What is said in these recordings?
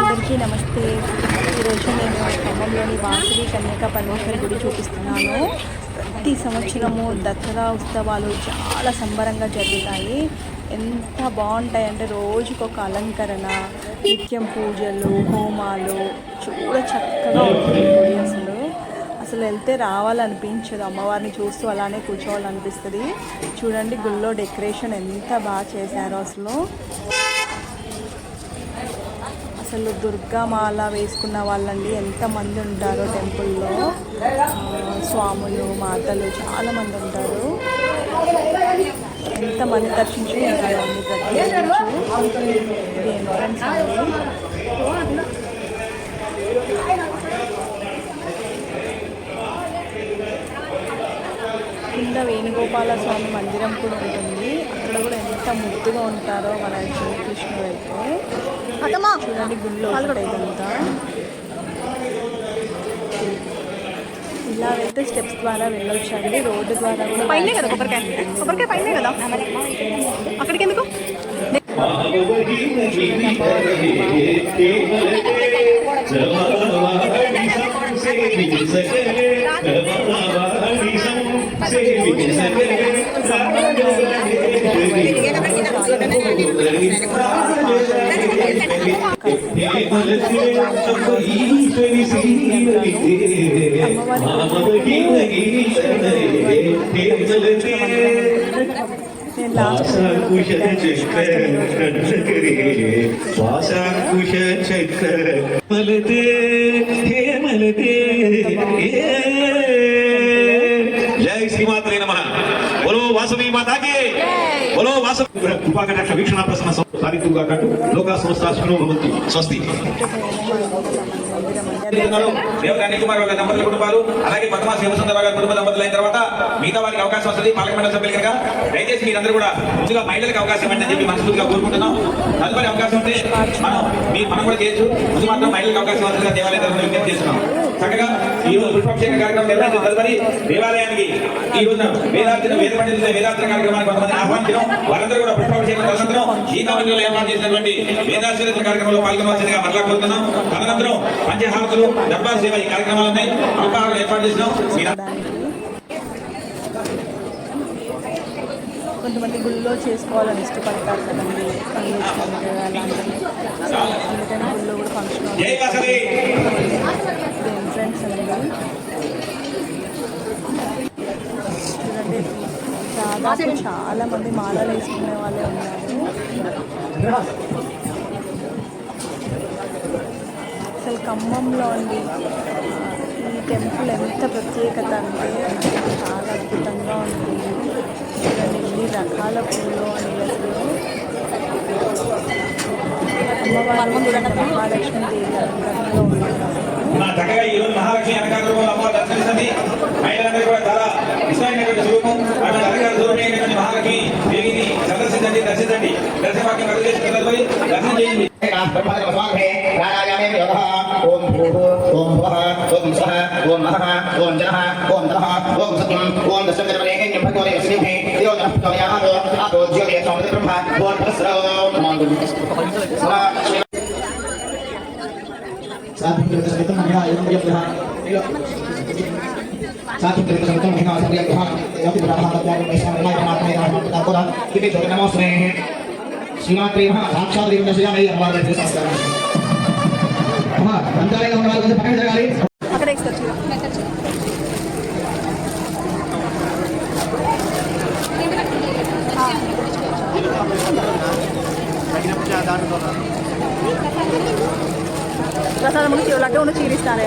అందరికీ నమస్తే. ఈరోజు నేను ఖమ్మంలోని వాసవి కన్యక పరమేశ్వర గుడి చూపిస్తున్నాను. ప్రతి సంవత్సరము దసరా ఉత్సవాలు చాలా సంబరంగా జరుగుతాయి. ఎంత బాగుంటాయి అంటే రోజుకొక ఒక అలంకరణ నిత్యం పూజలు హోమాలు. చూడ చక్కగా ఉంటుంది గుడి అసలు. అసలు వెళ్తే రావాలనిపించదు. అమ్మవారిని చూస్తూ అలానే కూర్చోవాలనిపిస్తుంది. చూడండి గుళ్ళో డెకరేషన్ ఎంత బాగా చేశారో అసలు. అసలు దుర్గామాల వేసుకున్న వాళ్ళండి ఎంతమంది ఉంటారో టెంపుల్లో. స్వాములు మాతలు చాలా మంది ఉంటారు. ఎంతమంది దర్శించుకుంటారండి ప్రతి రోజు? ఇది ఎంట్రన్స్ అండి కింద వేణుగోపాల స్వామి మందిరం కూడా ఉంటుంది. ఎంత ముద్దుగా ఉంటారో మన శ్రీకృష్ణుడు అయితే. చూడండి గుళ్ళో ఇదంతా. ఇలా వెళ్తే స్టెప్స్ ద్వారా వెళ్ళొచ్చండి రోడ్డు ద్వారా కూడా పైనే కదా కొబ్బరికాయ. కొబ్బరికాయ పైనే కదా? అక్కడికి ఎందుకు నేను లాస్ట్ వాసాంకుశ చక్రే వాసాంకుశ చక్ర మలతే హే మలతే జై శ్రీమాత్రే నమ బోలో వాసవి మాతాకి బోలో వాసవి కృపాకటాక్ష వీక్షణ ప్రసన్న సాధితుగా కట్టు. లోకా సంస్థాశ్వరం భవంతి స్వస్తి. దేవరాణి కుమార్ వాళ్ళ దంపతుల కుటుంబాలు అలాగే పద్మా శివసుందర గారి కుటుంబ దంపతులు అయిన తర్వాత మిగతా వారికి అవకాశం వస్తుంది. పాలకమండలి సభ్యులు కనుక దయచేసి మీరందరూ కూడా ముందుగా మహిళలకు అవకాశం ఇవ్వండి చెప్పి మనస్ఫూర్తిగా కోరుకుంటున్నాం. తదుపరి అవకాశం ఉంటే మనం మీరు మనం కూడా చేయొచ్చు. ముందు మాత్రం మహిళలకు అవకాశం వస్తుందిగా దేవాలయ తరఫున విజ్ఞప్తి చేస్తున్నాం. చక్కగా ఈ రోజు పుష్పాభిషేక కార్యక్రమం నిర్వహించిన తదుపరి దేవాలయానికి ఈ రోజున వేదార్చన వేద పండితుల వేదార్చన కార్యక్రమానికి కొంతమంది ఆహ్వానించడం వారందరూ కూడా పుష్పాభిషేకం తదనంతరం గీతావళిలో ఏర్పాటు చేసినటువంటి వేదార్చన కార్యక్రమంలో పాల్గొనవలసిందిగా మరలా కోరుతున్నాం. తదనంతరం పంచహారతులు దర్బార్ సేవ ఈ కార్యక్రమాలు ఉన్నాయి. అల్పాహారం ఏర్పాటు చేసినాం. కొంతమంది గుళ్ళో చేసుకోవాలని ఇష్టపడతారు కదండి. అందుకని గుళ్ళో కూడా ఫంక్షన్ జై వాసవి ఎంట్రన్స్ అండి చూడండి దాదాపు చాలా మంది మాలలు వేసుకునే వాళ్ళే ఉన్నారు. అసలు ఖమ్మంలో అండి ఈ టెంపుల్ ఎంత ప్రత్యేకత అంటే చాలా అద్భుతంగా ఉంది. ఎన్ని రకాల పూలు అని అసలు. మహాలక్ష్మి దేవి అలంకరణలో ఉంటుంది చక్కగా ఈ మహాలక్ష్మి అలంకారంలో అమ్మ దర్శించండి మహిళలందరూ కూడా చాలా ఇష్టమైనటువంటి స్వరూపం. ॐ भूः ॐ भुवः ॐ स्वः ॐ महः ॐ जनः ॐ तमः ॐ सत्यम् ॐ दशमजनमनेः भगवते वसुदेवे यो नः प्रचोदयात् आतो ज्योतिः सोमति ब्रह्म ॐ भस्रो सात्विकसमितं महिला एवं यज्ञः सात्विकसमितं महिला सर्यज्ञः यपि ब्रह्मात्यागं वैश्वानराय परमात्मने रामात्मता कोदा इति नमोस्मे సాక్షాత్ దేవుని దర్శయామి అమ్మవారి సంస్కారం అమ్మా అంతరంగా ఉన్న వాళ్ళకి పక్కన జరగాలి అక్కడ ఎక్స్పెక్ట్ ప్రసాదం నుంచి లడ్డు ఉన్న చీరిస్తారే.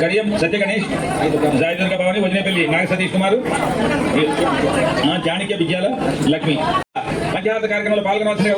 కడియం సత్య గణేష్ జాయదుర్గ భవాని వదినేపల్లి నాగ సతీష్ కుమారు చాణిక్య విద్యాల లక్ష్మి పంచాయతీ కార్యక్రమంలో పాల్గొనవలసిన